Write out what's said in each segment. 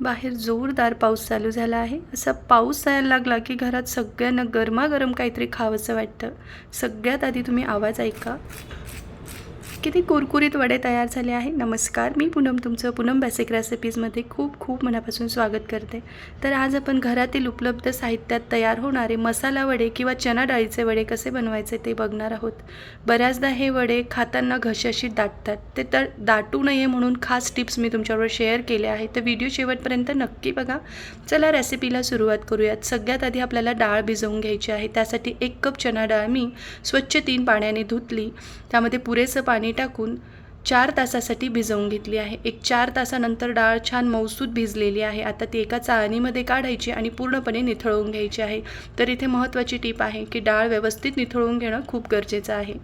बाहेर जोरदार पाऊस चालू झाला आहे. असा पाऊस यायला लागला की घरात सगळ्यांना गरमागरम काहीतरी खावंसं वाटतं. सगळ्यात आधी तुम्ही आवाज ऐका. किती कुरकुरीत वडे तयार झाले आहे. नमस्कार मी पूनम तुमचं पूनम बेसिक रेसिपीजमध्ये खूप खूप मनापासून स्वागत करते. तर आज आपण घरातील उपलब्ध साहित्यात तयार होणारे मसाला वडे किंवा चना डाळीचे वडे कसे बनवायचे ते बघणार आहोत. बऱ्याचदा हे वडे खाताना घशाशी दाटतात. ते तर दाटू नये म्हणून खास टिप्स मी तुमच्याबरोबर शेअर केले आहेत. तर व्हिडिओ शेवटपर्यंत नक्की बघा. चला रेसिपीला सुरुवात करूयात. सगळ्यात आधी आपल्याला डाळ भिजवून घ्यायची आहे. त्यासाठी एक कप चना डाळ मी स्वच्छ तीन पाण्याने धुतली. त्यामध्ये पुरेसं पाणी टाकून चार तासासाठी भिजवून घेतली आहे. एक चार तासानंतर डाळ छान मौसूद भिजलेली आहे. आता ती एका चाळणीमध्ये काढायची आणि पूर्णपणे निथळवून घ्यायची आहे. तर इथे महत्त्वाची टीप आहे की डाळ व्यवस्थित निथळवून घेणं खूप गरजेचं आहे.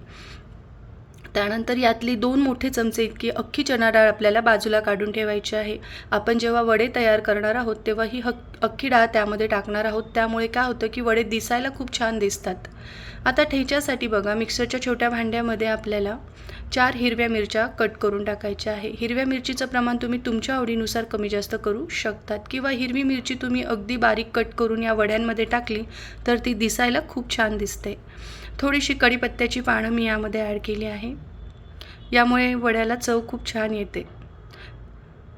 त्यानंतर यातली दोन मोठे चमचे इतकी अख्खी चणा डाळ आपल्याला बाजूला काढून ठेवायची आहे. आपण जेव्हा वडे तयार करणार आहोत तेव्हा ही हक अख्खी डाळ त्यामध्ये टाकणार आहोत. त्यामुळे काय होतं की वडे दिसायला खूप छान दिसतात. आता ठेच्यासाठी बघा मिक्सरच्या छोट्या भांड्यामध्ये आपल्याला चार हिरव्या मिरच्या कट करून टाकायच्या आहे. हिरव्या मिरचीचं प्रमाण तुम्ही तुमच्या आवडीनुसार कमी जास्त करू शकतात. किंवा हिरवी मिरची तुम्ही अगदी बारीक कट करून या वड्यांमध्ये टाकली तर ती दिसायला खूप छान दिसते. थोडीशी कढीपत्त्याची पानं मी यामध्ये ॲड केली आहे. यामुळे वड्याला चव खूप छान येते.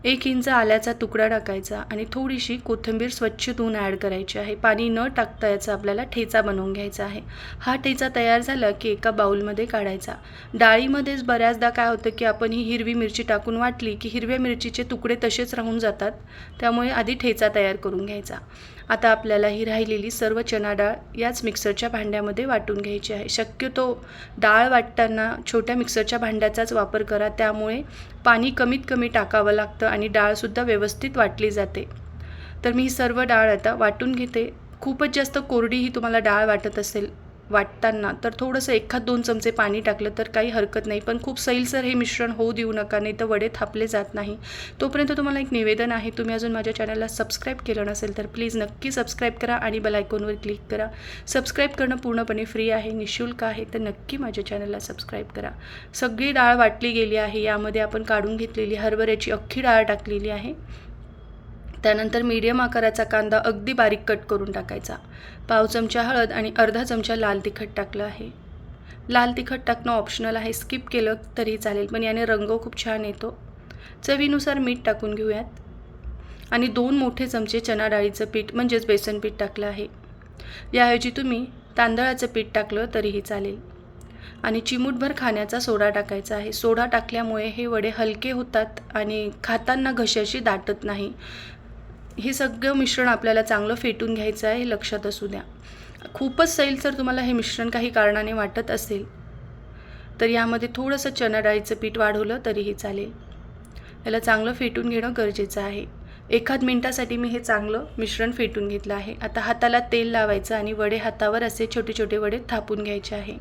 एक इंच आल्याचा तुकडा टाकायचा आणि थोडीशी कोथिंबीर स्वच्छ धुवून ॲड करायची आहे. पाणी न टाकता याचा आपल्याला ठेचा बनवून घ्यायचा आहे. हा ठेचा तयार झाला की एका बाऊलमध्ये काढायचा. डाळीमध्येच बऱ्याचदा काय होतं की आपण ही हिरवी मिरची टाकून वाटली की हिरव्या मिरचीचे तुकडे तसेच राहून जातात. त्यामुळे आधी ठेचा तयार करून घ्यायचा. आता आपल्याला ही राहिलेली सर्व चना डाळ याच मिक्सरच्या भांड्यामध्ये वाटून घ्यायची आहे. शक्यतो डाळ वाटताना छोट्या मिक्सरच्या भांड्याचाच वापर करा. त्यामुळे पाणी कमीत कमी टाकावं लागतं आणि डाळसुद्धा व्यवस्थित वाटली जाते. तर मी ही सर्व डाळ आता वाटून घेते. खूपच जास्त कोरडी ही तुम्हाला डाळ वाटत असेल वाटताना. तर थोडंसं एखाद दोन चमचे पाणी टाकलं तर काही हरकत नाही. पण खूप सैलसर हे मिश्रण होऊ देऊ नका नाही तर वडे थापले जात नाही. तोपर्यंत तुम्हाला एक निवेदन आहे तुम्ही अजून माझ्या चॅनलला सबस्क्राईब केलं नसेल तर प्लीज नक्की सबस्क्राईब करा आणि बेल आयकॉनवर क्लिक करा. सबस्क्राईब करणं पूर्णपणे फ्री आहे निशुल्क आहे तर नक्की माझ्या चॅनलला सबस्क्राईब करा. सगळी डाळ वाटली गेली आहे यामध्ये आपण काढून घेतलेली हरभऱ्याची अख्खी डाळ टाकलेली आहे. त्यानंतर मीडियम आकाराचा कांदा अगदी बारीक कट करून टाकायचा. पाव चमचा हळद आणि अर्धा चमचा लाल तिखट टाकलं आहे. लाल तिखट टाकणं ऑप्शनल आहे. स्किप केलं तरी चालेल पण याने रंग खूप छान येतो. चवीनुसार मीठ टाकून घेऊयात. आणि दोन मोठे चमचे चना डाळीचं पीठ म्हणजेच बेसन पीठ टाकलं आहे. याऐवजी तुम्ही तांदळाचं पीठ टाकलं तरीही चालेल. आणि चिमूटभर खाण्याचा सोडा टाकायचा आहे. सोडा टाकल्यामुळे हे वडे हलके होतात आणि खाताना घशाशी दाटत नाही. हे सगळं मिश्रण आपल्याला चांगलं फेटून घ्यायचं आहे हे लक्षात असू द्या. खूपच सैल जर तुम्हाला हे मिश्रण काही कारणाने वाटत असेल तर यामध्ये थोडंसं चना डाळीचं पीठ वाढवलं तरीही चालेल. याला चांगलं फेटून घेणं गरजेचं आहे. एखाद मिनटासाठी मी हे चांगलं मिश्रण फेटून घेतलं आहे. आता हाताला तेल लावायचं आणि वडे हातावर असे छोटे छोटे वडे थापून घ्यायचे आहे.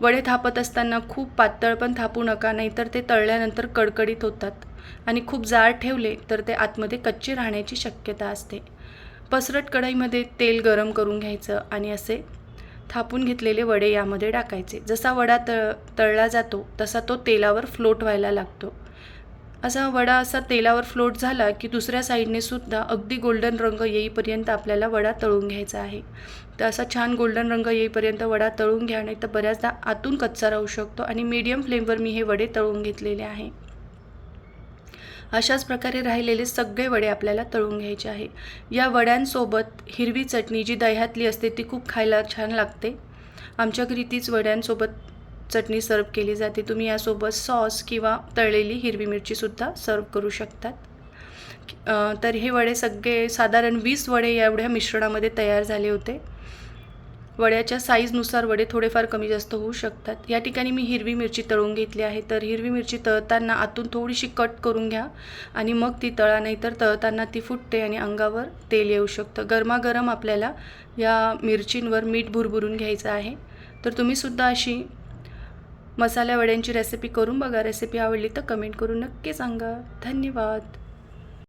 वडे थापत असताना खूप पातळ पण थापू नका नाहीतर ते तळल्यानंतर कडकडीत होतात. आणि खूप जाड ठेवले तर ते आतमध्ये कच्चे राहण्याची शक्यता असते. पसरट कढईमध्ये तेल गरम करून घ्यायचं आणि असे थापून घेतलेले वडे यामध्ये टाकायचे. जसा वडा तळ तळला जातो तसा तो तेलावर फ्लोट व्हायला लागतो. असा वडा असा तेलावर फ्लोट झाला की दुसऱ्या साईडने सुद्धा अगदी गोल्डन रंग येईपर्यंत आपल्याला वडा तळून घ्यायचा आहे. तर असा छान गोल्डन रंग येईपर्यंत वडा तळून घ्या नाही तर बऱ्याचदा आतून कच्चा राहू शकतो आणि मीडियम फ्लेमवर मी हे वडे तळून घेतलेले आहे. अशाच प्रकारे राहिलेले सगळे वडे आपल्याला तळून घ्यायचे आहे. या वड्यांसोबत हिरवी चटणी जी दह्यातली असते ती खूप खायला छान लागते. आमच्या घरी तीच वड्यांसोबत चटणी सर्व केली जाते. तुम्ही यासोबत सॉस किंवा तळलेली हिरवी मिरचीसुद्धा सर्व करू शकतात. तर हे वडे सगळे साधारण वीस वडे एवढ्या मिश्रणामध्ये तयार झाले होते. वड्याच्या साईजनुसार वडे थोडेफार कमी जास्त होऊ शकतात. या ठिकाणी मी हिरवी मिरची तळून घेतली आहे. तर हिरवी मिरची तळताना आतून थोडीशी कट करून घ्या आणि मग ती तळा नाही तर तळताना ती फुटते आणि अंगावर तेल येऊ शकतं. गरमागरम आपल्याला या मिरचींवर मीठ भुरभुरून घ्यायचं आहे. तर तुम्हीसुद्धा अशी मसाल्या वड्यांची रेसिपी करून बघा. रेसिपी आवडली तर कमेंट करून नक्की सांगा. धन्यवाद.